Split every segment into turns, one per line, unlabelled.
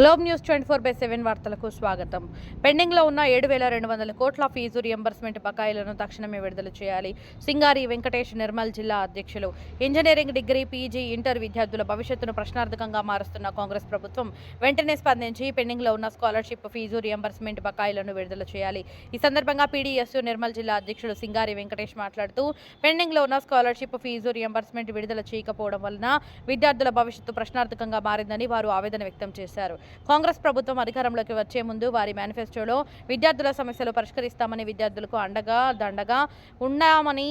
Globe news twenty four by seven వార్తలకు స్వాగతం. పెండింగ్లో ఉన్న ఏడు వేల రెండు వందల కోట్ల ఫీజు రియంబర్స్మెంట్ బకాయిలను తక్షణమే విడుదల చేయాలి. సింగారి వెంకటేష్ నిర్మల్ జిల్లా అధ్యక్షులు. ఇంజనీరింగ్ డిగ్రీ పీజీ ఇంటర్ విద్యార్థుల భవిష్యత్తును ప్రశ్నార్థకంగా మారుస్తున్న కాంగ్రెస్ ప్రభుత్వం వెంటనే స్పందించి పెండింగ్లో ఉన్న స్కాలర్షిప్ ఫీజు రియంబర్స్మెంట్ బకాయిలను విడుదల చేయాలి. ఈ సందర్భంగా పీడీఎస్ నిర్మల్ జిల్లా అధ్యక్షుడు సింగారి వెంకటేష్ మాట్లాడుతూ పెండింగ్లో ఉన్న స్కాలర్షిప్ ఫీజు రియంబర్స్మెంట్ విడుదల చేయకపోవడం వలన విద్యార్థుల భవిష్యత్తు ప్రశ్నార్థకంగా మారిందని వారు ఆవేదన వ్యక్తం చేశారు. కాంగ్రెస్ ప్రభుత్వం అధికారంలోకి వచ్చే ముందు వారి మేనిఫెస్టోలో విద్యార్థుల సమస్యలు పరిష్కరిస్తామని విద్యార్థులకు అండగా దండగా ఉన్నామని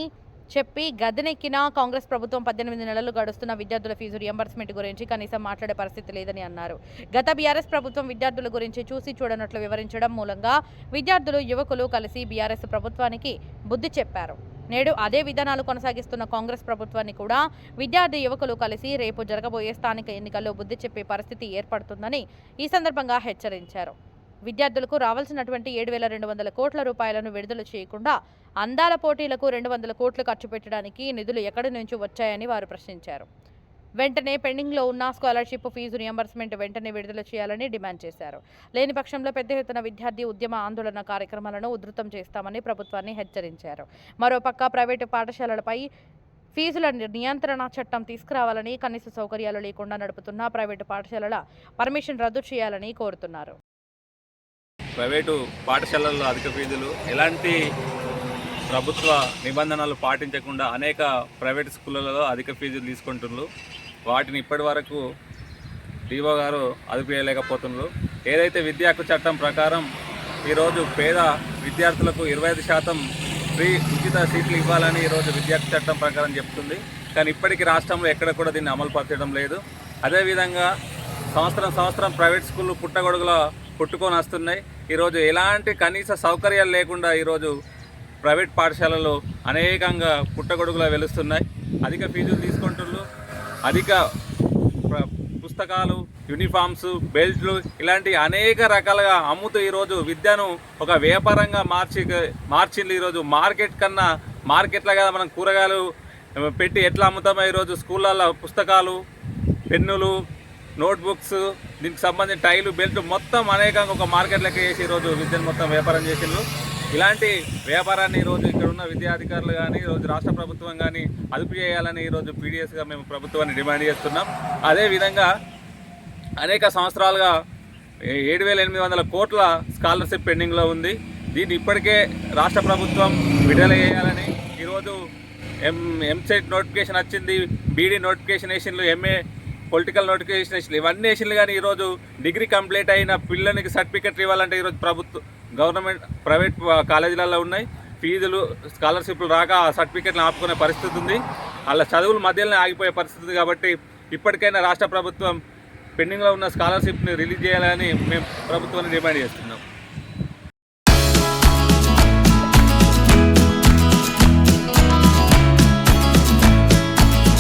చెప్పి గదినెక్కిన కాంగ్రెస్ ప్రభుత్వం పద్దెనిమిది నెలలు గడుస్తున్న విద్యార్థుల ఫీజు రియంబర్స్మెంట్ గురించి కనీసం మాట్లాడే పరిస్థితి లేదని అన్నారు. గత బీఆర్ఎస్ ప్రభుత్వం విద్యార్థుల గురించి చూసి చూడనట్లు వివరించడం మూలంగా విద్యార్థులు యువకులు కలిసి బీఆర్ఎస్ ప్రభుత్వానికి బుద్ధి చెప్పారు. నేడు అదే విధానాలు కొనసాగిస్తున్న కాంగ్రెస్ ప్రభుత్వాన్ని కూడా విద్యార్థి యువకులు కలిసి రేపు జరగబోయే స్థానిక ఎన్నికల్లో బుద్ధి చెప్పే పరిస్థితి ఏర్పడుతుందని ఈ సందర్భంగా హెచ్చరించారు. విద్యార్థులకు రావాల్సినటువంటి ఏడు వేల రెండు వందల కోట్ల రూపాయలను విడుదల చేయకుండా అందాల పోటీలకు రెండు వందల కోట్లు ఖర్చు పెట్టడానికి నిధులు ఎక్కడి నుంచి వచ్చాయని వారు ప్రశ్నించారు. వెంటనే పెండింగ్లో ఉన్న స్కాలర్షిప్ ఫీజు రియంబర్స్మెంట్ వెంటనే విడుదల చేయాలని డిమాండ్ చేశారు. లేని పక్షంలో పెద్ద ఎత్తున విద్యార్థి ఉద్యమ ఆందోళన కార్యక్రమాలను ఉధృతం చేస్తామని ప్రభుత్వాన్ని హెచ్చరించారు. మరోపక్క ప్రైవేటు పాఠశాలలపై ఫీజుల నియంత్రణ చట్టం తీసుకురావాలని కనీస సౌకర్యాలు లేకుండా నడుపుతున్న ప్రైవేటు పాఠశాలల పర్మిషన్ రద్దు చేయాలని కోరుతున్నారు.
ప్రైవేటు పాఠశాలల్లో అధిక ఫీజులు ఎలాంటి ప్రభుత్వ నిబంధనలు పాటించకుండా అనేక ప్రైవేట్ స్కూళ్ళలో అధిక ఫీజులు తీసుకుంటున్నారు. వాటిని ఇప్పటి వరకు డిఓ గారు అదుపు చేయలేకపోతున్నారు. ఏదైతే విద్యా హక్కు చట్టం ప్రకారం ఈరోజు పేద విద్యార్థులకు ఇరవై ఐదు శాతం ఫ్రీ ఉచిత సీట్లు ఇవ్వాలని ఈరోజు విద్యా హక్కు చట్టం ప్రకారం చెప్తుంది. కానీ ఇప్పటికీ రాష్ట్రంలో ఎక్కడ కూడా దీన్ని అమలు పరచడం లేదు. అదేవిధంగా సంవత్సరం సంవత్సరం ప్రైవేట్ స్కూళ్ళు పుట్టగొడుగులో పుట్టుకొని వస్తున్నాయి. ఈరోజు ఎలాంటి కనీస సౌకర్యాలు లేకుండా ఈరోజు ప్రైవేట్ పాఠశాలలు అనేకంగా పుట్టగొడుగులా వెలుస్తున్నాయి. అధిక ఫీజులు తీసుకుంటున్నారు. అధిక పుస్తకాలు యూనిఫామ్స్ బెల్ట్లు ఇలాంటి అనేక రకాలుగా అమ్ముతూ ఈరోజు విద్యను ఒక వ్యాపారంగా మార్చి మార్చింది ఈరోజు మార్కెట్ కన్నా మార్కెట్లో కదా మనం కూరగాయలు పెట్టి ఎట్లా అమ్ముతామో ఈరోజు స్కూళ్ళల్లో పుస్తకాలు పెన్నులు నోట్బుక్స్ దీనికి సంబంధించిన టైలు బెల్ట్ మొత్తం అనేకంగా ఒక మార్కెట్లోకి వేసి ఈరోజు విద్యను మొత్తం వ్యాపారం చేసిండ్రు. ఇలాంటి వ్యాపారాన్ని ఈరోజు ఇక్కడ ఉన్న విద్యాధికారులు కానీ ఈరోజు రాష్ట్ర ప్రభుత్వం కానీ అదుపు చేయాలని ఈరోజు పీడిఎస్గా మేము ప్రభుత్వాన్ని డిమాండ్ చేస్తున్నాం. అదేవిధంగా అనేక సంవత్సరాలుగా ఏడు వేల ఎనిమిది వందల కోట్ల స్కాలర్షిప్ పెండింగ్లో ఉంది. దీన్ని ఇప్పటికే రాష్ట్ర ప్రభుత్వం విడుదల చేయాలని ఈరోజు ఎం ఎంసెట్ నోటిఫికేషన్ వచ్చింది. బీడీ నోటిఫికేషన్ వేసిండ్రు ఎంఏ పొలిటికల్ నోటిఫికేషన్ వేసిండ్రు ఇవన్నీ వేసిండ్రు కానీ ఈరోజు డిగ్రీ కంప్లీట్ అయిన పిల్లలకి సర్టిఫికెట్ ఇవ్వాలంటే ఈరోజు ప్రభుత్వం గవర్నమెంట్ ప్రైవేట్ కాలేజీలలో ఉన్నాయి. ఫీజులు స్కాలర్షిప్లు రాక ఆ సర్టిఫికెట్లు ఆపుకునే పరిస్థితి ఉంది. అలా చదువులు మధ్యలోనే ఆగిపోయే పరిస్థితి ఉంది కాబట్టి ఇప్పటికైనా రాష్ట్ర ప్రభుత్వం పెండింగ్లో ఉన్న స్కాలర్షిప్ని రిలీజ్ చేయాలని మేము ప్రభుత్వాన్ని డిమాండ్ చేస్తున్నాం.